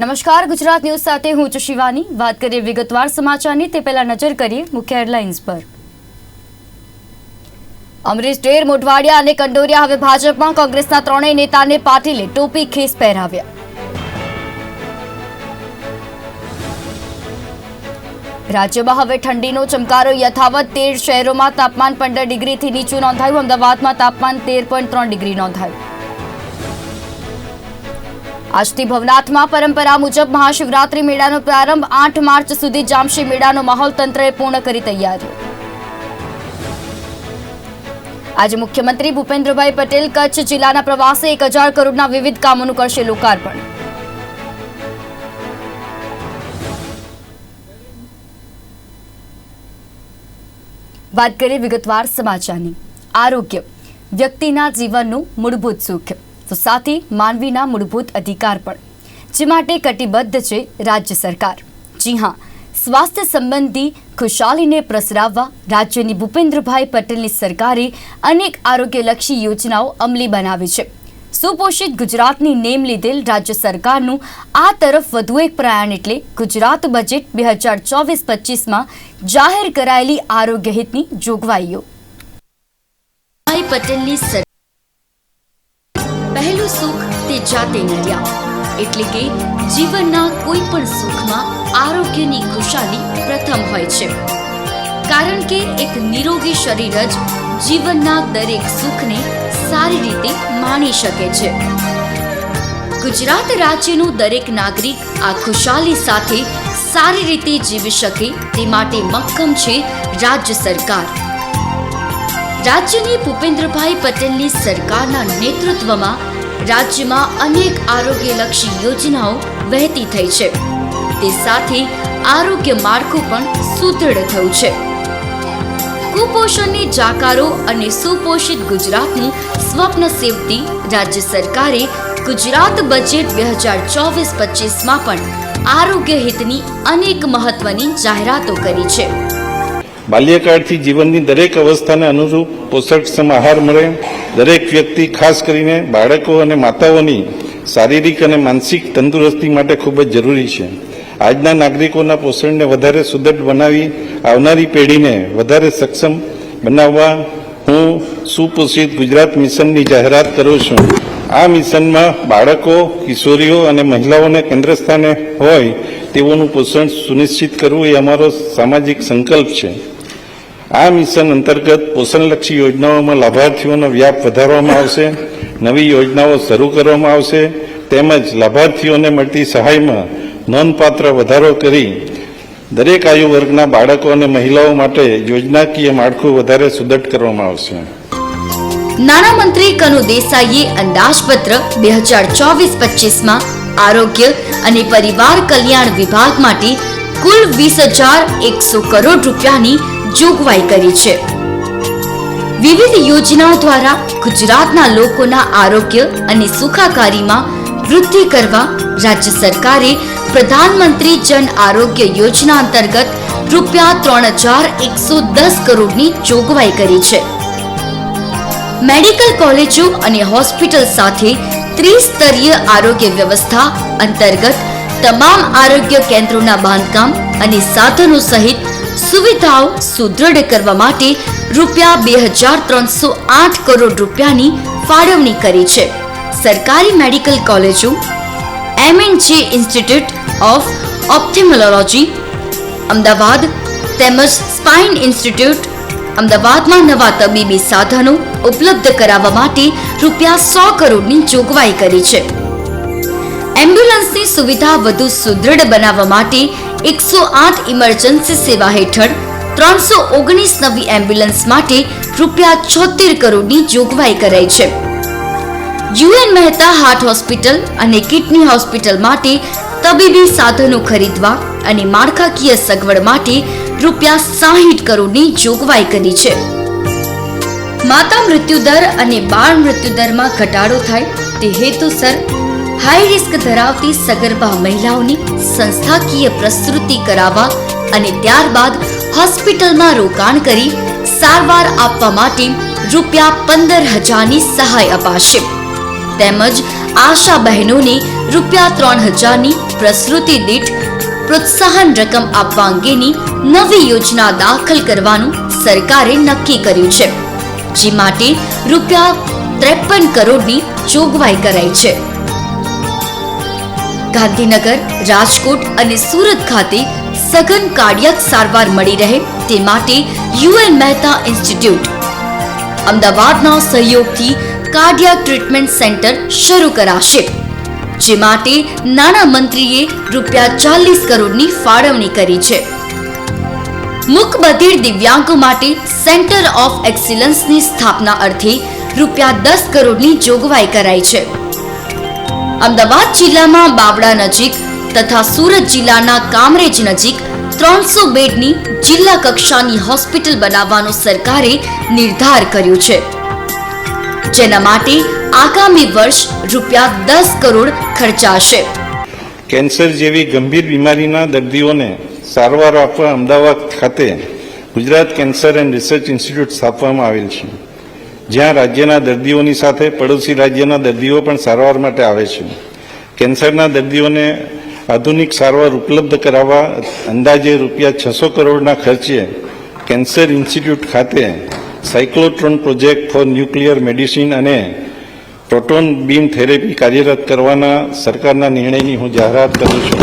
નમસ્કાર, ગુજરાત ન્યૂઝ સાથે હું છું શિવાની. વાત કરીએ વિગતવાર સમાચારની, તે પહેલા નજર કરીએ મુખ્ય હેડલાઇન્સ પર. અમરીશ ડેર મોઢવાડિયા અને કંડોરિયા હવે ભાજપમાં કોંગ્રેસના ત્રણેય નેતાને પાટીલે ટોપી ખેસ પહેરાવ્યા. રાજ્યમાં હવે ઠંડીનો ચમકારો યથાવત. તેર શહેરોમાં તાપમાન પંદર ડિગ્રીથી નીચું નોંધાયું. અમદાવાદમાં તાપમાન તેર પોઈન્ટ ત્રણ ડિગ્રી નોંધાયું. આજથી ભવનાથમાં પરંપરા મુજબ મહાશિવરાત્રી મેળાનો પ્રારંભ આઠ માર્ચ સુધી જામશે મેળાનો માહોલ તંત્રએ પૂર્ણ કરી તૈયારીઓ આજે મુખ્યમંત્રી ભૂપેન્દ્રભાઈ પટેલ કચ્છ જિલ્લાના પ્રવાસે એક હજાર કરોડના વિવિધ કામોનું કરશે લોકાર્પણ. વાત કરીએ વિગતવાર સમાચારની. આરોગ્ય. વ્યક્તિના જીવનનું મૂળભૂત સુખ. તો સાથે માનવીના મૂળભૂત અધિકાર પણ, જે માટે કટિબદ્ધ છે રાજ્ય સરકાર. જી હા, સ્વાસ્થ્ય સંબંધી ખુશાલીને પ્રસરાવવા રાજ્યની ભૂપેન્દ્રભાઈ પટેલની સરકારે અનેક આરોગ્યલક્ષી યોજનાઓ અમલી બનાવી છે. સુપોષિત ગુજરાતની નેમ લીધેલ રાજ્ય સરકારનું આ તરફ વધુ એક પ્રયાણ એટલે ગુજરાત બજેટ બે હજાર ચોવીસ પચીસમાં જાહેર કરાયેલી આરોગ્ય હિતની જોગવાઈઓ. પટેલની પહેલું સુખ તે જાતે નડ્યા એટલે કે જીવનના કોઈ પણ સુખમાં આરોગ્યની ખુશાલી પ્રથમ હોય છે. કારણ કે એક નિરોગી શરીર જ જીવનના દરેક સુખને સારી રીતે માણી શકે છે. ગુજરાત રાજ્યનું દરેક નાગરિક આ ખુશાલી સાથે સારી રીતે જીવી શકે તે માટે મક્કમ છે રાજ્ય સરકાર. રાજ્યની ભૂપેન્દ્રભાઈ પટેલની સરકારના નેતૃત્વમાં રાજ્યમાં અનેક આરોગ્યલક્ષી યોજનાઓ વહેતી થઈ છે. તે સાથે આરોગ્ય માળખું પણ સુદૃઢ થયું છે. કુપોષણની જાકારો અને સુપોષિત ગુજરાતનું સ્વપ્ન સેવતી રાજ્ય સરકારે ગુજરાત બજેટ બે હજાર ચોવીસ પચીસમાં પણ આરોગ્ય હિતની અનેક મહત્વની જાહેરાતો કરી છે. બાલ્યકાળથી જીવનની દરેક અવસ્થાને અનુરૂપ પોષકક્ષમ આહાર મળે. દરેક વ્યક્તિ ખાસ કરીને બાળકો અને માતાઓની શારીરિક અને માનસિક તંદુરસ્તી માટે ખૂબ જ જરૂરી છે. આજના નાગરિકોના પોષણને વધારે સુદૃઢ બનાવી આવનારી પેઢીને વધારે સક્ષમ બનાવવા હું સુપોષિત ગુજરાત મિશનની જાહેરાત કરું છું. આ મિશનમાં બાળકો, કિશોરીઓ અને મહિલાઓને કેન્દ્ર સ્થાને હોય તેઓનું પોષણ સુનિશ્ચિત કરવું એ અમારો સામાજિક સંકલ્પ છે. આ મિશન અંતર્ગત પોષણલક્ષી યોજનાઓમાં લાભાર્થીઓનો વ્યાપ વધારવામાં આવશે, નવી યોજનાઓ શરૂ કરવામાં આવશે, તેમજ લાભાર્થીઓને મળતી સહાયમાં નોંધપાત્ર વધારો કરી દરેક આયુ વર્ગના બાળકો અને મહિલાઓ માટે યોજનાકીય માળખું વધારે સુદૃઢ કરવામાં આવશે. નાણામંત્રી કનુ દેસાઈએ અંદાજપત્ર બે હજાર ચોવીસ પચીસમાં આરોગ્ય અને પરિવાર કલ્યાણ વિભાગ માટે કુલ વીસ હજાર એકસો કરોડ રૂપિયાની જોગવાઈ કરી છે. વિવિધ યોજનાઓ દ્વારા ગુજરાતના લોકોના આરોગ્ય અને સુખાકારીમાં વૃદ્ધિ કરવા રાજ્ય સરકારે પ્રધાનમંત્રી જન આરોગ્ય યોજના અંતર્ગત રૂપિયા ત્રણ હજાર એકસો દસ કરોડની જોગવાઈ કરી છે. મેડિકલ કોલેજો અને હોસ્પિટલ સાથે ત્રિસ્તરીય આરોગ્ય વ્યવસ્થા અંતર્ગત તમામ આરોગ્ય કેન્દ્રોના બાંધકામ અને સાધનો સહિત સુવિધાઓ સુદૃઢ કરવા માટે રૂપિયા બે હજાર ત્રણસો આઠ કરોડ રૂપિયાની ફાળવણી કરી છે. સરકારી મેડિકલ કોલેજો MNJ institute of ophthalmology Ahmedabad, તેમજ સ્પાઇન ઇન્સ્ટિટ્યૂટ, અમદાવાદમાં નવા તબીબી સાધનો ઉપલબ્ધ કરાવવા માટે રૂપિયા સો કરોડની જોગવાઈ કરી છે. એમ્બ્યુલન્સની સુવિધા વધુ સુદૃઢ બનાવવા માટે એકસો આઠ ઇમરજન્સી સેવા હેઠળ ત્રણસો ઓગણીસ નવી એમ્બ્યુલન્સ માટે રૂપિયા છોતેર કરોડની જોગવાઈ કરાઈ છે. યુએન મહેતા હાર્ટ હોસ્પિટલ અને કિડની હોસ્પિટલ માટે તબીબી સાધનો ખરીદવા અને માળખાકીય સગવડ માટે રૂપિયા સાહીઠ કરોડની જોગવાઈ કરી છે. માતા મૃત્યુદર અને બાળ મૃત્યુદરમાં ઘટાડો થાય તે હેતુસર હાઈ રિસ્ક ધરાવતી સગર્ભા મહિલાઓની સંસ્થાકીય પ્રસ્તુતિ કરાવવા અને ત્યારબાદ હોસ્પિટલમાં રોકાણ કરી સારવાર આપવા માટે રૂપિયા પંદર હજારની સહાય અપાશે. તેમજ આશા બહેનોને રૂપિયા ત્રણ હજારની પ્રસૃતિ દીઠ પ્રોત્સાહન રકમ આપવા અંગેની નવી યોજના દાખલ કરવાનું સરકારે નક્કી કર્યું છે. જે માટે રૂપિયા ત્રેપન કરોડની જોગવાઈ કરાઈ છે. ગાંધીનગર, રાજકોટ અને સુરત ખાતે સઘન કાર્ડિયક સારવાર મળી રહે તે માટે યુએન મહેતા ઇન્સ્ટિટ્યૂટ. અમદાવાદના સહયોગથી કાર્ડિયાક ટ્રીટમેન્ટ સેન્ટર શરૂ કરાશે, જે માટે નાણામંત્રીએ રૂપિયા ચાલીસ કરોડની ફાળવણી કરી છે. મુકબધિર દિવ્યાંગો માટે સેન્ટર ઓફ એક્સિલન્સની સ્થાપના અર્થે રૂપિયા દસ કરોડની જોગવાઈ કરાઈ છે. અમદાવાદ જિલ્લામાં બાવડા નજીક તથા સુરત જિલ્લાના કામરેજ નજીક ત્રણસો બેડની જિલ્લા કક્ષાની હોસ્પિટલ બનાવવાનો સરકારે નિર્ધાર કર્યો છે. જેના માટે આગામી વર્ષ રૂપિયા દસ કરોડ ખર્ચાશે. કેન્સર જેવી ગંભીર બીમારીના દર્દીઓને સારવાર આપવા અમદાવાદ ખાતે Gujarat cancer and research institute સ્થાપવામાં આવેલ છે. જ્યાં રાજ્યના દર્દીઓની સાથે પડોશી રાજ્યના દર્દીઓ પણ સારવાર માટે આવે છે. કેન્સરના દર્દીઓને આધુનિક સારવાર ઉપલબ્ધ કરાવવા અંદાજે રૂપિયા છસો કરોડના ખર્ચે કેન્સર ઇન્સ્ટિટ્યૂટ ખાતે cyclotron project for nuclear medicine અને પ્રોટોન બીમ થેરેપી કાર્યરત કરવાના સરકારના નિર્ણયની હું જાહેરાત કરું છું.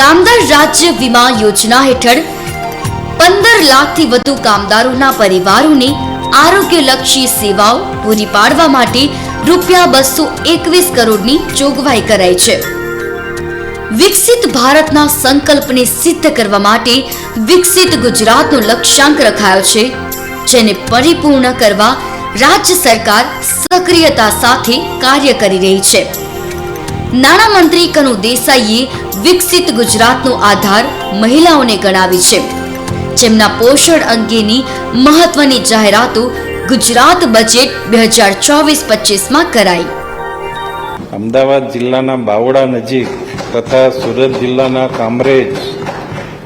કામદાર રાજ્ય વીમા યોજના હેઠળ પંદર લાખથી વધુ કામદારોના પરિવારોને આરોગ્યલક્ષી સેવાઓ પૂરી પાડવા માટે રૂપિયા બસો એકવીસ કરોડની જોગવાઈ કરાઈ છે. વિકસિત ભારતના સંકલ્પને સિદ્ધ કરવા માટે વિકસિત ગુજરાતનો લક્ષ્યાંક રખાયો છે, જેને પરિપૂર્ણ કરવા રાજ્ય સરકાર સક્રિયતા સાથે કાર્ય કરી રહી છે. નાણામંત્રી કનુ દેસાઈએ વિકસિત ગુજરાતનો આધાર મહિલાઓને ગણાવી છે. જેમના પોષણ અંગેની મહત્વની જાહેરાતો ગુજરાત બજેટ બે હજાર ચોવીસ પચીસમાં કરાઈ. અમદાવાદ જિલ્લાના બાવડા નજીક તથા સુરત જિલ્લાના કામરેજ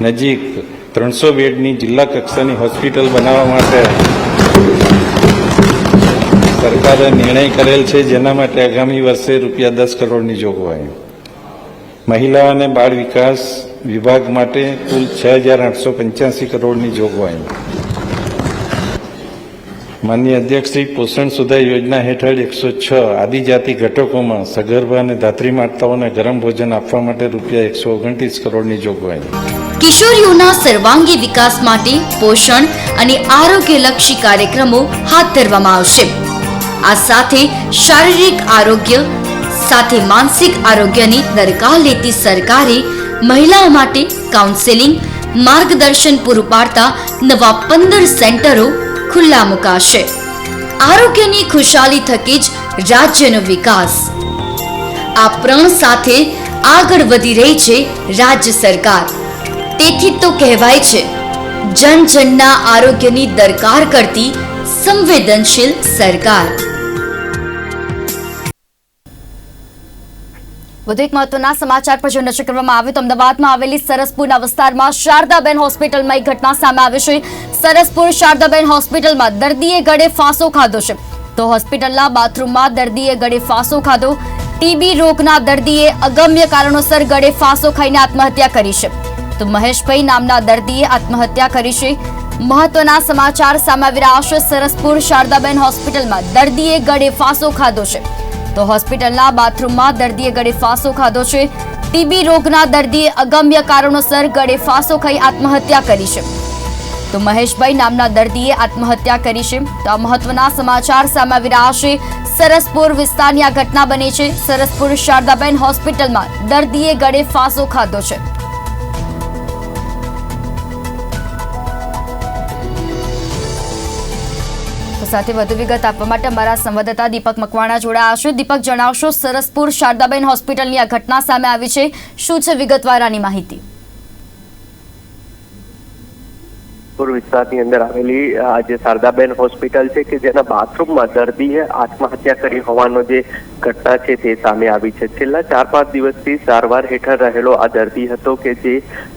નજીક ત્રણસો બેડની જિલ્લા કક્ષાની હોસ્પિટલ બનાવવા માટે સરકારે નિર્ણય કરેલ છે, જેના માટે આગામી વર્ષે રૂપિયા દસ કરોડની જોગવાઈ. મહિલા અને બાળ વિકાસ વિભાગ માટે કુલ છ હજાર આઠસો પંચ્યાસી કરોડની જોગવાઈ. માનનીય અધ્યક્ષશ્રી પોષણ સુધા યોજના હેઠળ એકસો છ આદિજાતિ ઘટકોમાં સગર્ભા અને ધાત્રી માતાઓને ગરમ ભોજન આપવા માટે રૂપિયા એકસો ઓગણત્રીસ કરોડની જોગવાઈ. કિશોરીઓના સર્વાંગી વિકાસ માટે પોષણ અને આરોગ્યલક્ષી કાર્યક્રમો હાથ ધરવામાં આવશે. આ સાથે શારીરિક આરોગ્ય, સાથે માનસિક આરોગ્યની દરકાર લેતી સરકારે મહિલાઓ માટે કાઉન્સેલિંગ માર્ગદર્શન પૂરું પાડતા નવા પંદર સેન્ટરો ખુલ્લા મુકાશે. આરોગ્યની ખુશાલી થકી જ રાજ્યનો વિકાસ. આ પ્રણ સાથે આગળ વધી રહી છે રાજ્ય સરકાર. તેથી તો કહેવાય છે જન જનના આરોગ્યની દરકાર કરતી સંવેદનશીલ સરકાર. વધુ એક મહત્વના સમાચાર પર જો નજર કરવામાં આવે તો અમદાવાદમાં આવેલી સરસપુરના વિસ્તારમાં શારદાબેન હોસ્પિટલમાં એક ઘટના સામે આવી છે. સરસપુર શારદાબેન હોસ્પિટલમાં દર્દીએ ગળે ફાંસો ખાધો છે. તો હોસ્પિટલના બાથરૂમમાં દર્દીએ ગળે ફાંસો ખાધો. ટીબી રોગના દર્દીએ અગમ્ય કારણોસર ગળે ફાંસો ખાઈને આત્મહત્યા કરી છે. તો મહેશભાઈ નામના દર્દીએ આત્મહત્યા કરી છે. મહત્વના સમાચાર સામે આવી રહ્યા છે. સરસપુર શારદાબેન હોસ્પિટલમાં દર્દીએ ગળે ફાંસો ખાધો છે. તો હોસ્પિટલના બાથરૂમમાં દર્દીએ ગળે ફાંસો ખાધો છે. ટીબી રોગના દર્દીએ અગમ્ય કારણોસર ગળે ફાંસો ખાઈ આત્મહત્યા કરી છે. તો મહેશભાઈ નામના દર્દીએ આત્મહત્યા કરી છે. તો આ મહત્વના સમાચાર સામે આવી રહ્યા છે. સરસપુર વિસ્તારની આ ઘટના બની છે. સરસપુર શારદાબેન હોસ્પિટલમાં દર્દીએ ગળે ફાંસો ખાધો છે. સાથે વધુ વિગત આપવા માટે અમારા સંવાદદાતા દીપક મકવાણા જોડાયા છે. દીપક, જણાવશો, સરસપુર શારદાબેન હોસ્પિટલની આ ઘટના સામે આવી છે. શું છે વિગતવાર આની માહિતી વિસ્તારની અંદર આવેલી આ જે શારદાબેન હોસ્પિટલ છે કે જેના બાથરૂમમાં દર્દીએ આત્મહત્યા કરી હોવાનો જે ઘટના છે તે સામે આવી છે. છેલ્લા ચાર પાંચ દિવસથી સારવાર હેઠળ રહેલો આ દર્દી હતો કે જે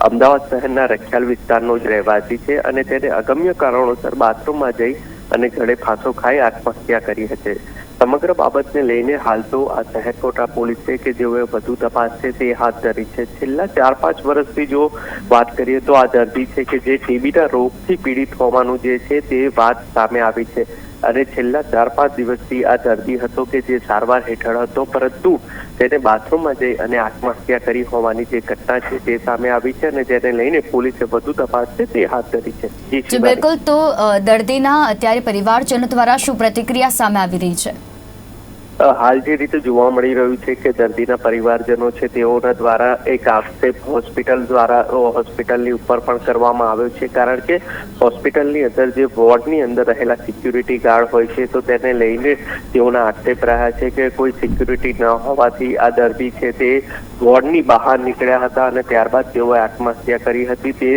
અમદાવાદ શહેરના રખિયાલ વિસ્તારનો જ રહેવાસી છે અને તેને અગમ્ય કારણોસર બાથરૂમમાં જઈ અને ગળે ફાંસો ખાઈ આત્મહત્યા કરી હતી. સમગ્ર બાબતને લઈને હાલ તો આ શહેરકોટા પોલીસે કે જેઓએ વધુ તપાસ છે તે હાથ ધરી છે. છેલ્લા ચાર પાંચ વર્ષથી જો વાત કરીએ તો આ દર્દી છે કે જે ટીબીના રોગથી પીડિત હોવાનું જે છે તે વાત સામે આવી છે. અને છેલ્લા ચાર પાંચ દિવસથી આ દર્દી હતો કે જે સારવાર હેઠળ હતો પરંતુ તેને બાથરૂમમાં જઈ અને આત્મહત્યા કરી હોવાની જે ઘટના છે તે સામે આવી છે અને જેને લઈને પોલીસે વધુ તપાસ છે તે હાથ ધરી છે. બિલકુલ. તો દર્દીના અત્યારે પરિવારજનો દ્વારા શું પ્રતિક્રિયા સામે આવી રહી છે? હાલ જે રીતે જોવા મળી રહ્યું છે કે દર્દીના પરિવારજનો છે તેઓના દ્વારા એક આક્ષેપ હોસ્પિટલ દ્વારા હોસ્પિટલની ઉપર પણ કરવામાં આવ્યો છે. કારણ કે હોસ્પિટલની અંદર જે વોર્ડની અંદર રહેલા સિક્યુરિટી ગાર્ડ હોય છે, તો તેને લઈને તેઓના આક્ષેપ રહ્યા છે કે કોઈ સિક્યુરિટી ન હોવાથી આ દર્દી છે તે વોર્ડની બહાર નીકળ્યા હતા અને ત્યારબાદ તેઓએ આત્મહત્યા કરી હતી. તે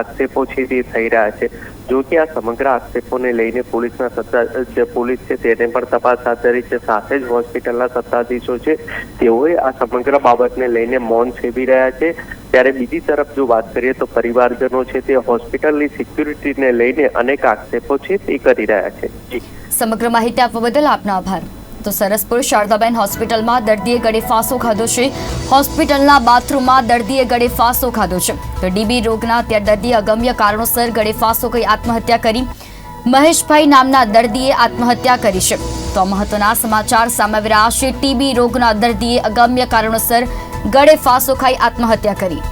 આક્ષેપો છે તે થઈ રહ્યા છે. જો કે આ સમગ્ર આક્ષેપોને લઈને પોલીસના સત્તા જે પોલીસ છે તેને પણ તપાસ હાથ ધરી છે. સાથે જ હોસ્પિટલના સત્તાધીશો છે, તેઓએ આ સમગ્ર બાબતને લઈને મૌન સેવી રહ્યા છે. ત્યારે બીજી તરફ જો વાત કરીએ તો પરિવારજનો છે તે હોસ્પિટલની સિક્યુરિટીને લઈને અનેક આક્ષેપો છે તે કરી રહ્યા છે. સમગ્ર માહિતી આપવા બદલ આપનો આભાર. તો સરસપુર શારદાબેન હોસ્પિટલમાં દર્દીએ ગળે ફાંસો ખાધો છે. હોસ્પિટલના બાથરૂમમાં દર્દીએ ગળે ફાંસો ખાધો છે. તો ડીબી રોગના અત્યારે દર્દીએ અગમ્ય કારણોસર ગળે ફાંસો કરી આત્મહત્યા કરી. મહેશભાઈ નામના દર્દીએ આત્મહત્યા કરી છે. તો મહત્વના સમાચાર સામે આવી છે. ટીબી રોગના દર્દીએ અગમ્ય કારણોસર ગળે ફાંસો ખાઈ આત્મહત્યા કરી.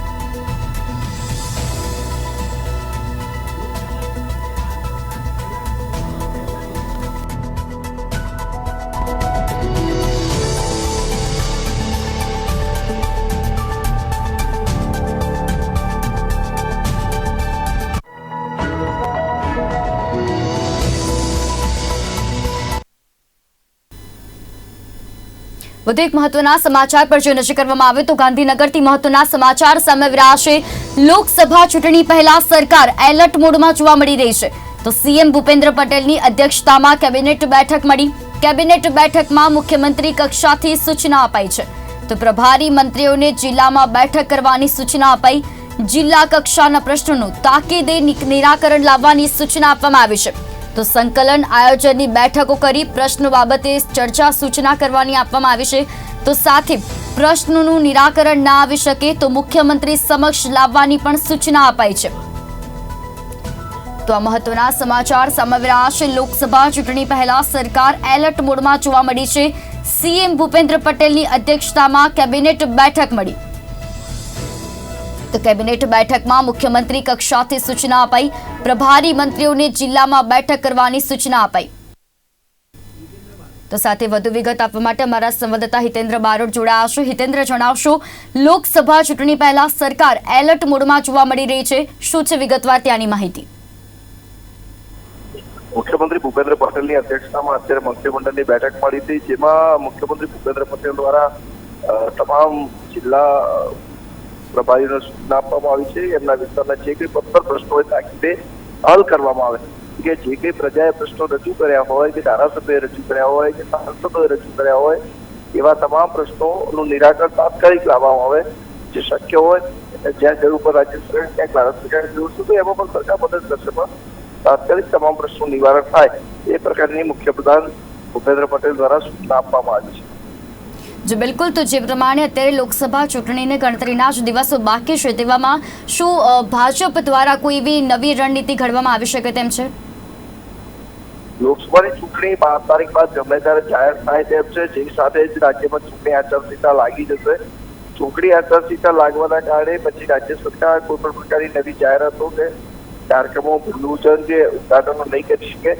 વધુ એક મહત્વના સમાચાર પર જો નજર કરવામાં આવે તો ગાંધીનગરથી મહત્વના સમાચાર સામે રહ્યા લોકસભા ચૂંટણી પહેલા સરકાર એલર્ટ મોડમાં જોવા મળી રહી છે. તો સીએમ ભૂપેન્દ્ર પટેલની અધ્યક્ષતામાં કેબિનેટ બેઠક મળી. કેબિનેટ બેઠકમાં મુખ્યમંત્રી કક્ષાથી સૂચના અપાઈ છે. તો પ્રભારી મંત્રીઓને જિલ્લામાં બેઠક કરવાની સૂચના અપાઈ. જિલ્લા કક્ષાના પ્રશ્નોનું તાકીદે નિરાકરણ લાવવાની સૂચના આપવામાં આવી છે. તો સંકલન આયોજનની બેઠકો કરી પ્રશ્નો બાબતે ચર્ચા સૂચના કરવાની આપવામાં આવી છે. તો સાથે પ્રશ્નોનું નિરાકરણ ના આવી શકે તો મુખ્યમંત્રી સમક્ષ લાવવાની પણ સૂચના અપાઈ છે. તો આ મહત્વના સમાચાર સામે લોકસભા ચૂંટણી પહેલા સરકાર એલર્ટ મોડમાં જોવા મળી છે. સીએમ ભૂપેન્દ્ર પટેલની અધ્યક્ષતામાં કેબિનેટ બેઠક મળી. કેબિનેટ બેઠકમાં મુખ્યમંત્રી કક્ષાથી સૂચના અપાઈ. પ્રભારી મંત્રીઓને જિલ્લામાં બેઠક કરવાની સૂચના અપાઈ. તો સાથે વધુ વિગત આપવા માટે અમારા સંવાદદાતા હિતેન્દ્ર બારોટ જોડાયા છે. હિતેન્દ્ર, જણાવશો, લોકસભા ચૂંટણી પહેલા સરકાર એલર્ટ મોડમાં જોવા મળી રહી છે. શું છે વિગતવાર ત્યાંની માહિતી? મુખ્યમંત્રી ભૂપેન્દ્ર પટેલની અધ્યક્ષતામાં અત્યારે મંત્રીમંડળની બેઠક મળી હતી, જેમાં મુખ્યમંત્રી ભૂપેન્દ્ર પટેલ દ્વારા તમામ જિલ્લા પ્રભારીઓને સૂચના આપવામાં આવી છે. એમના વિસ્તારના જે કંઈ પત્તર પ્રશ્નો હોય તાકીદે હલ કરવામાં આવે કે જે કંઈ પ્રજાએ પ્રશ્નો રજૂ કર્યા હોય કે ધારાસભ્યએ રજૂ કર્યા હોય કે સાંસદોએ રજૂ કર્યા હોય, એવા તમામ પ્રશ્નોનું નિરાકરણ તાત્કાલિક લાવવામાં આવે. જે શક્ય હોય, જ્યાં જરૂર પર રાજ્ય સરકાર ક્યાંક ભારત સરકારની જરૂર છે, તો એમાં પણ સરકાર મદદ કરશે. પણ તાત્કાલિક તમામ પ્રશ્નો નિવારણ થાય, એ પ્રકારની મુખ્યપ્રધાન ભૂપેન્દ્ર પટેલ દ્વારા સૂચના આપવામાં આવી છે. જે બિલકુલ તો જે પ્રમાણે અત્યારે લોકસભા ચૂંટણીને ગણતરીના જ દિવસો બાકી છે, તેવામાં શું ભાજપ દ્વારા કોઈ એવી નવી રણનીતિ ઘડવામાં આવી શકે તેમ છે? લોકસભાની ચૂંટણી બાર તારીખ બાદ ગમે ત્યારે જાહેર થાય તેમ છે જે સાથે જ રાજ્યમાં ચૂંટણી આચારસંહિતા લાગી જશે. ચૂંટણી આચારસંહિતા લાગવાના કારણે પછી રાજ્ય સરકાર કોઈ પણ પ્રકારની નવી જાહેરાતો કે કાર્યક્રમો ભૂલુચન જે ઉદઘાટનો નહીં કરી શકે.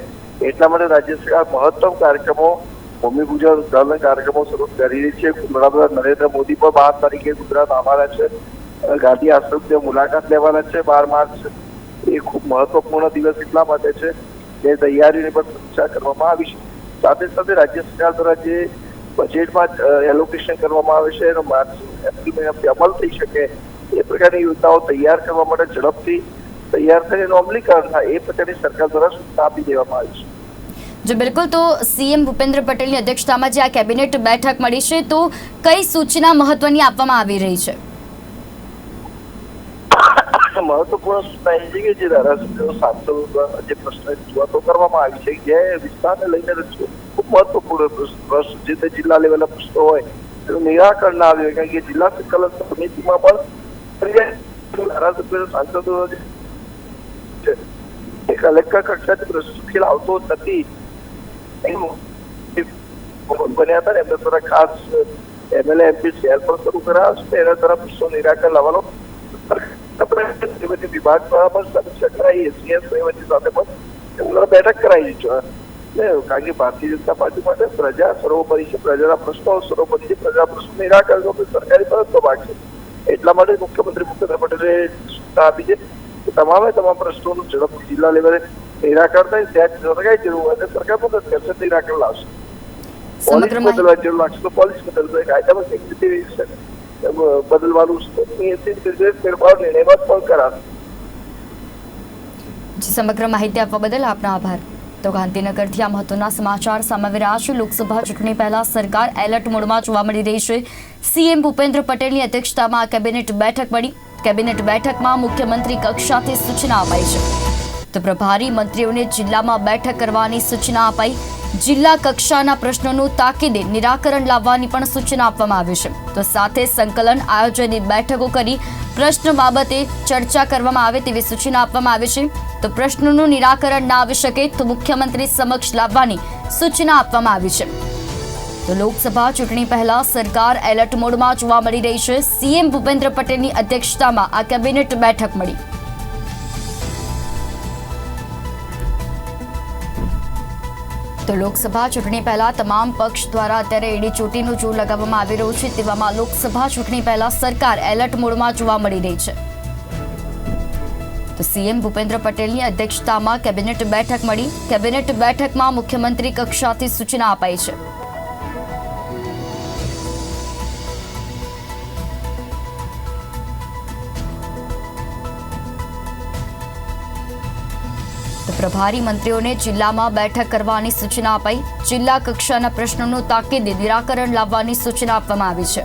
એટલા માટે રાજ્ય સરકાર મહત્તમ કાર્યક્રમો ભૂમિપૂજન ઉદઘાટન કાર્યક્રમો શરૂ કરી રહી છે. વડાપ્રધાન નરેન્દ્ર મોદી પણ બાર તારીખે ગુજરાત આવવાના છે. ગાંધી આશ્રમ આશ્રમની મુલાકાત લેવાના છે બાર માર્ચ. એ ખૂબ મહત્વપૂર્ણ દિવસ એટલા માટે છે જે તૈયારીની પણ સમીક્ષા કરવામાં આવી છે. સાથે સાથે રાજ્ય સરકાર દ્વારા જે બજેટમાં એલોકેશન કરવામાં આવે છે, એનો માર્ચ, એપ્રિલ મહિનાથી અમલ થઈ શકે એ પ્રકારની યોજનાઓ તૈયાર કરવા માટે ઝડપથી તૈયાર થઈ એનું અમલીકરણ થાય એ પ્રકારની સરકાર દ્વારા સૂચના આપી દેવામાં આવી છે. જે બિલકુલ તો સીએમ ભૂપેન્દ્ર પટેલની અધ્યક્ષતામાં જે આ કેબિનેટ બેઠક મળી છે, તો કઈ સૂચના મહત્વની આપવામાં આવી રહી છે? મહત્વપૂર્ણ સૂચના એ છે કે જે ધારાસભ્યો સાંસદો દ્વારા જે પ્રશ્ન રજૂઆતો કરવામાં આવી છે, જે વિસ્તારને લઈને ખૂબ મહત્વપૂર્ણ પ્રશ્ન જે તે જિલ્લા લેવલના પ્રશ્નો હોય, તેનું નિરાકરણ ના આવ્યું કારણ કે જિલ્લા સંકલન સમિતિમાં પણ ધારાસભ્યો સાંસદો કક્ષાથી પ્રશ્ન ઉકેલ આવતો નથી. બન્યા હતા ને એમના દ્વારા ખાસ એમએલએ એમપી શહેર પણ શરૂ કરાયા છે એના દ્વારા પ્રશ્નો નિરાકરણ લાવવાનો બધી વિભાગ દ્વારા પણ સમીક્ષા કરાઈ સીએસ વહીવટી સાથે પણ એમના બેઠક કરાઈ છે કારણ કે ભારતીય જનતા પાર્ટી માટે પ્રજા સર્વોપરી છે પ્રજાના પ્રશ્નો સર્વોપરી છે પ્રજા પ્રશ્નો નિરાકરણ સરકારી ફરજનો ભાગ છે એટલા માટે મુખ્યમંત્રી ભૂપેન્દ્ર પટેલે સૂચના આપી છે કે તમામે તમામ પ્રશ્નોનું ઝડપ જિલ્લા લેવલે નિરાકરણ થાય સેટ સરકારી જરૂર હોય તો સરકાર મદદ કરશે નિરાકરણ લાવશે પોલીસ બદલવા જરૂર લાગશે તો પોલીસ બદલશે કાયદામાં કઈ બદલવાનું ફેરફાર નિર્ણયમાં પણ કરાશે જી સમગ્ર માહિતી આપવા બદલ આપનો આભાર તો ગાંધીનગરથી આ મહત્વના સમાચાર સામે રહ્યા છે લોકસભા ચૂંટણી પહેલા સરકાર એલર્ટ મોડમાં જોવા મળી રહી છે સીએમ ભૂપેન્દ્ર પટેલની અધ્યક્ષતામાં આ કેબિનેટ બેઠક મળી કેબિનેટ બેઠકમાં મુખ્યમંત્રી કક્ષાથી સૂચના અપાઈ છે તો પ્રભારી મંત્રીઓને જિલ્લામાં બેઠક કરવાની સૂચના અપાઈ. જિલ્લા કક્ષાના પ્રશ્નોનું તાકીદે નિરાકરણ લાવવાની પણ સૂચના આપવામાં આવી છે. તો સાથે સંકલન આયોજનની બેઠકો કરી પ્રશ્ન બાબતે ચર્ચા કરવામાં આવે તેવી સૂચના આપવામાં આવી છે. તો પ્રશ્નોનું નિરાકરણ ના આવી શકે તો મુખ્યમંત્રી સમક્ષ લાવવાની સૂચના આપવામાં આવી છે. તો લોકસભા ચૂંટણી પહેલા સરકાર એલર્ટ મોડમાં જોવા મળી રહી છે. સીએમ ભૂપેન્દ્ર પટેલની અધ્યક્ષતામાં આ કેબિનેટ બેઠક મળી. તો લોકસભા ચૂંટણી પહેલા તમામ પક્ષ દ્વારા અત્યારે એડી ચોટીનું જોર લગાવવામાં આવી રહ્યું છે. તેવામાં લોકસભા ચૂંટણી પહેલા સરકાર એલર્ટ મોડમાં જોવા મળી રહી છે. તો સીએમ ભૂપેન્દ્ર પટેલની અધ્યક્ષતામાં કેબિનેટ બેઠક મળી. કેબિનેટ બેઠકમાં મુખ્યમંત્રી કક્ષાથી સૂચના અપાઈ છે. પ્રભારી મંત્રીઓને જિલ્લામાં બેઠક કરવાની સૂચના અપાઈ. જિલ્લા કક્ષાના પ્રશ્નોનું તાકીદે નિરાકરણ લાવવાની સૂચના આપવામાં આવી છે.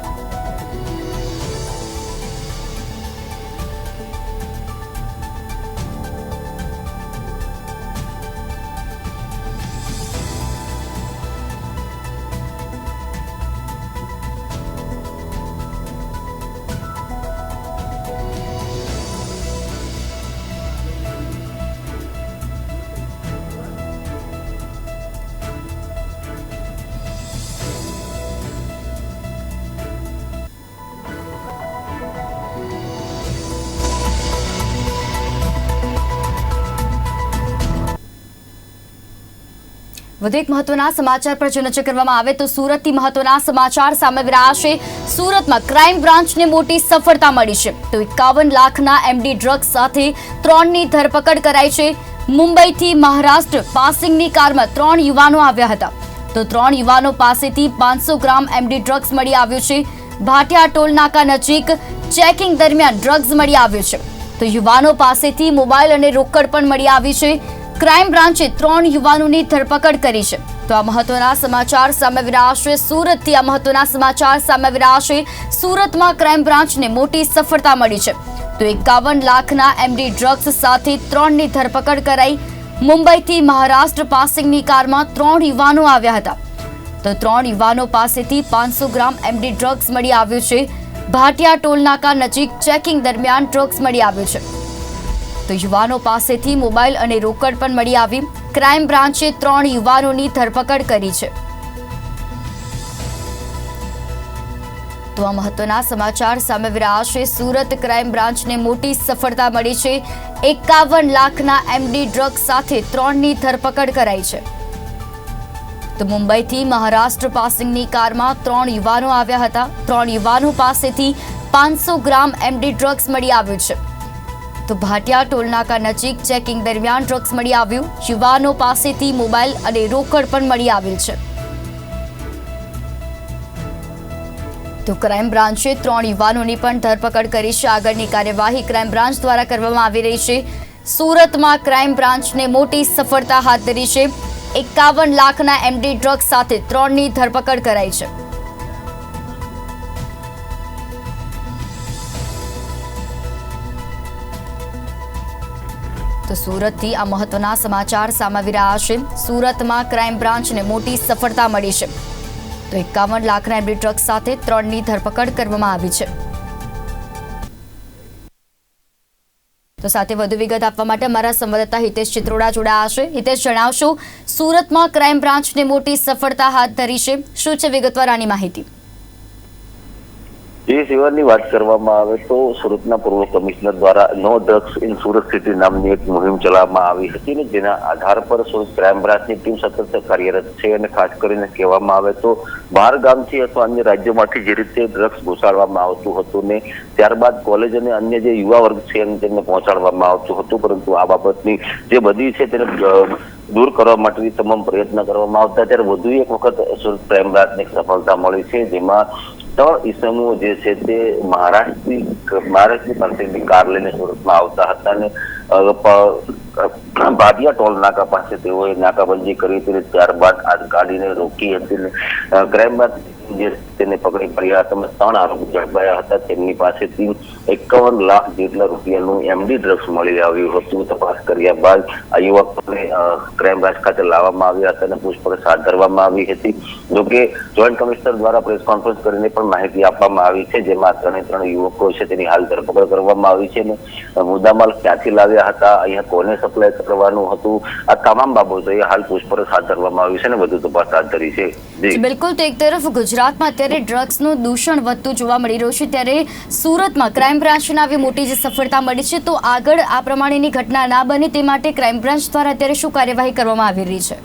વધુ એક મહત્વના સમાચાર પર જો નજર કરવામાં આવે તો સુરતથી મહત્વના સમાચાર સામે રહ્યા છે. સુરતમાં ક્રાઇમ બ્રાન્ચને મોટી સફળતા મળી છે. તો એકાવન લાખના એમડી ડ્રગ્સ સાથે ત્રણની ધરપકડ કરાઈ છે. મુંબઈથી મહારાષ્ટ્ર પાસિંગની કારમાં ત્રણ યુવાનો આવ્યા હતા. તો ત્રણ યુવાનો પાસેથી પાંચસો ગ્રામ એમડી ડ્રગ્સ મળી આવ્યું છે. ભાટિયા ટોલનાકા નજીક ચેકિંગ દરમિયાન ડ્રગ્સ મળી આવ્યું છે. તો યુવાનો પાસેથી મોબાઈલ અને રોકડ પણ મળી આવી છે. ક્રાઇમ બ્રાન્ચે ત્રણ યુવાનોની ધરપકડ કરી છે. તો આ મહત્વના સમાચાર સામે વિરાશે સુરતથી આ મહત્વના સમાચાર સામે વિરાશે સુરતમાં ક્રાઇમ બ્રાન્ચને મોટી સફળતા મળી છે. તો એકાવન લાખના એમડી ડ્રગ્સ સાથે ત્રણની ધરપકડ કરાઈ. મુંબઈથી મહારાષ્ટ્ર પાસિંગની કારમાં ત્રણ યુવાનો આવ્યા હતા. તો ત્રણ યુવાનો પાસેથી પાંચસો ગ્રામ એમડી ડ્રગ્સ મળી આવ્યું છે. ભાટિયા ટોલનાકા નજીક ચેકિંગ દરમિયાન ડ્રગ્સ મળી આવ્યું છે. તો યુવાનો પાસેથી મોબાઈલ અને રોકડ પણ મળી આવી. ક્રાઇમ બ્રાન્ચે ત્રણ યુવાનોની ધરપકડ કરી છે. તો આ મહત્વના સમાચાર સામે રહ્યા છે. સુરત ક્રાઇમ બ્રાન્ચને મોટી સફળતા મળી છે. એકાવન લાખના એમડી ડ્રગ્સ સાથે ત્રણની ધરપકડ કરાઈ છે. તો મુંબઈથી મહારાષ્ટ્ર પાસિંગની કારમાં ત્રણ યુવાનો આવ્યા હતા. ત્રણ યુવાનો પાસેથી પાંચસો ગ્રામ એમડી ડ્રગ્સ મળી આવ્યું છે. તો ભાટિયા ટોલનાકા નજીક ચેકિંગ દરમિયાન ડ્રગ્સ મળી આવ્યું. યુવાનો પાસેથી મોબાઈલ અને રોકડ પણ મળી આવેલ છે. તો ક્રાઇમ બ્રાન્ચે ત્રણ યુવાનોની પણ ધરપકડ કરી છે. આગળની કાર્યવાહી ક્રાઇમ બ્રાન્ચ દ્વારા કરવામાં આવી રહી છે. સુરતમાં ક્રાઇમ બ્રાન્ચને મોટી સફળતા હાથ ધરી છે. એકાવન લાખના એમડી ડ્રગ્સ સાથે ત્રણની ધરપકડ કરાઈ છે. તો સુરતથી આ મહત્વના સમાચાર સામે આવી રહ્યા છે. સુરતમાં ક્રાઇમ બ્રાન્ચને મોટી સફળતા મળી છે. તો એકાવન લાખના એમડી ટ્રક સાથે ત્રણની ધરપકડ કરવામાં આવી છે. તો સાથે વધુ વિગત આપવા માટે અમારા સંવાદદાતા હિતેશ ચિત્રોડા જોડાયા છે. હિતેશ, જણાવશો, સુરતમાં ક્રાઇમ બ્રાન્ચને મોટી સફળતા હાથ ધરી છે. શું છે વિગતવાર આની માહિતી? જે સેવાની વાત કરવામાં આવે તો સુરતના પૂર્વ કમિશનર દ્વારા no drugs in Surat city નામની એક મુહિમ ચલાવવામાં આવી હતી ને જેના આધાર પર સુરત ક્રાઇમ બ્રાન્ચની ટીમ સતત કાર્યરત છે અને ખાસ કરીને કહેવામાં આવે તો બહાર ગામથી અથવા અન્ય રાજ્યોમાંથી જે રીતે ડ્રગ્સ ઘુસાડવામાં આવતું હતું ને ત્યારબાદ કોલેજ અને અન્ય જે યુવા વર્ગ છે તેમને પહોંચાડવામાં આવતું હતું, પરંતુ આ બાબતની જે બધી છે તેને દૂર કરવા માટેની તમામ પ્રયત્ન કરવામાં આવતા. ત્યારે વધુ એક વખત સુરત ક્રાઇમ બ્રાન્ચને સફળતા મળી છે જેમાં ત્રણ ઈસમો જે છે તે મહારાષ્ટ્રની મહારાષ્ટ્રની પાસેથી કાર લઈને સુરતમાં આવતા હતા અને અ, ટોલ નાકા પાસે તેઓએ નાકાબંધી કરી હતી ત્યારબાદ આ ગાડીને રોકી હતી ક્રાઇમ બ્રાન્ચ જે તેને પકડી પડ્યા હતા ત્રણ આરોપી ઝડપાયા હતા. તેમની પાસેથી એકાવન લાખ જેટલા રૂપિયાનું એમડી ડ્રગ્સ મળી આવ્યું હતું. તપાસ કર્યા બાદ આ યુવકને ક્રાઇમ ખાતે લાવવામાં આવ્યા હતા અને પૂછપરછ હાથ ધરવામાં આવી હતી. જોકે જોઈન્ટ કમિશનર દ્વારા પ્રેસ કોન્ફરન્સ કરીને પણ માહિતી આપવામાં આવી છે, જેમાં ત્રણે ત્રણ યુવકો છે. તેની હાલ ધરપકડ કરવામાં આવી છે અને મુદ્દામાલ ક્યાંથી લાવ્યા હતા, અહીંયા કોને સપ્લાય કરવાનું હતું? આ તમામ બાબતોએ હાલ પૂછપરછ હાથ ધરવામાં આવી છે અને વધુ તપાસ હાથ ધરી છે. બિલકુલ, તો એક તરફ ગુજરાતમાં અત્યારે ડ્રગ્સનું દૂષણ વધતું જોવા મળી રહ્યું છે. ત્યારે સુરતમાં ક્રાઇમ બ્રાન્ચને આવી મોટી જે સફળતા મળી છે. તો આગળ આ પ્રમાણેની ઘટના ના બને તે માટે ક્રાઇમ બ્રાન્ચ દ્વારા અત્યારે શું કાર્યવાહી કરવામાં આવી રહી છે?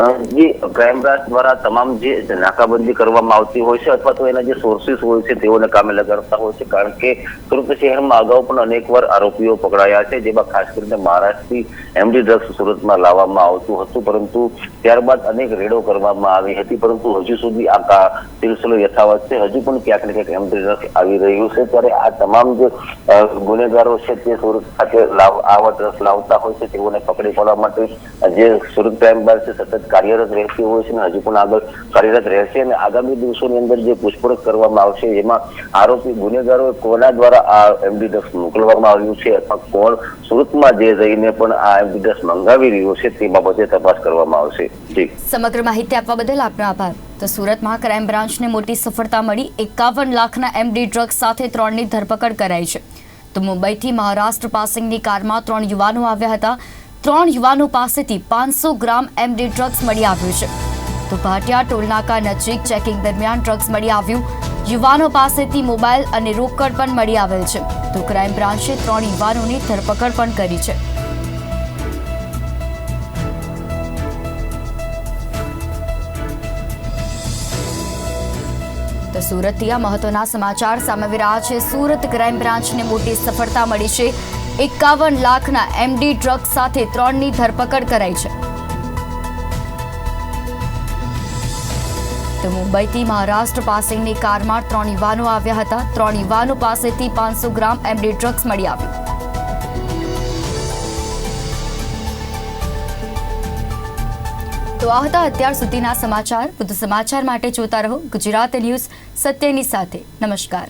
જે ક્રાઇમ દ્વારા તમામ જે નાકાબંધી કરવામાં આવતી હોય છે અથવા તો એના જે સોર્સિસ હોય છે તેઓને કામે લગાડતા હોય છે. કારણ કે સુરત શહેરમાં અગાઉ પણ અનેકવાર આરોપીઓ પકડાયા છે. જેમાં ખાસ કરીને મહારાષ્ટ્રથી એમડી ડ્રગ્સ સુરતમાં લાવવામાં આવતું હતું. પરંતુ ત્યારબાદ અનેક રેડો કરવામાં આવી હતી. પરંતુ હજુ સુધી આ સિલસિલો યથાવત છે. હજુ પણ ક્યાંક ને ક્યાંક એમડી ડ્રગ્સ આવી રહ્યું છે. ત્યારે આ તમામ જે ગુનેગારો છે તે સુરત ખાતે આવા ડ્રગ્સ લાવતા હોય છે. તેઓને પકડી પાડવા માટે જે સુરત ક્રાઇમ બ્રાન્ચ સતત કાર્યરત રહેતી હોય છે અને હજુ પણ આગળ કાર્યરત રહેશે અને આગામી દિવસોની અંદર જે પૂછપરછ કરવામાં આવશે એમાં આરોપી ગુનેગારો કોના દ્વારા આ એમડી ડ્રગ્સ મોકલવામાં આવ્યું છે અથવા કોણ સુરતમાં જે રહીને પણ આ એમડી ડ્રગ્સ મંગાવી રહ્યું છે તે બાબતે તપાસ કરવામાં આવશે. સમગ્ર માહિતી આપવા બદલ આપનો આભાર. તો સુરતમાં ક્રાઇમ બ્રાન્ચને મોટી સફળતા મળી. એકાવન લાખના એમડી ડ્રગ્સ સાથે ત્રણની ધરપકડ કરાઈ છે. તો મુંબઈથી મહારાષ્ટ્ર પાસિંગની કારમાં ત્રણ યુવાનો આવ્યા હતા. ત્રણ યુવાનો પાસેથી પાંચસો ગ્રામ એમડી ડ્રગ્સ મળી આવ્યું છે. તો ભાટિયા ટોલનાકા નજીક ચેકિંગ દરમિયાન ડ્રગ્સ મળી આવ્યું. યુવાનો પાસેથી મોબાઈલ અને રોકડ પણ મળી આવેલ છે. તો ક્રાઇમ બ્રાન્ચે ત્રણ યુવાનોની ધરપકડ પણ કરી છે. તો સુરતથી આ મહત્વના સમાચાર સામે આવી છે. સુરત ક્રાઇમ બ્રાન્ચને મોટી સફળતા મળી છે. એકાવન લાખના એમડી ડ્રગ્સ સાથે ત્રણની ધરપકડ કરાઈ છે. તો મુંબઈથી મહારાષ્ટ્ર પાસેની કારમાં ત્રણ યુવાનો આવ્યા હતા. ત્રણ યુવાનો પાસેથી પાંચસો ગ્રામ એમડી ડ્રગ્સ મળી આવ્યું. તો આ હતા અત્યાર સુધીના સમાચાર. વધુ સમાચાર માટે જોતા રહો ગુજરાત ન્યૂઝ સત્યની સાથે. નમસ્કાર.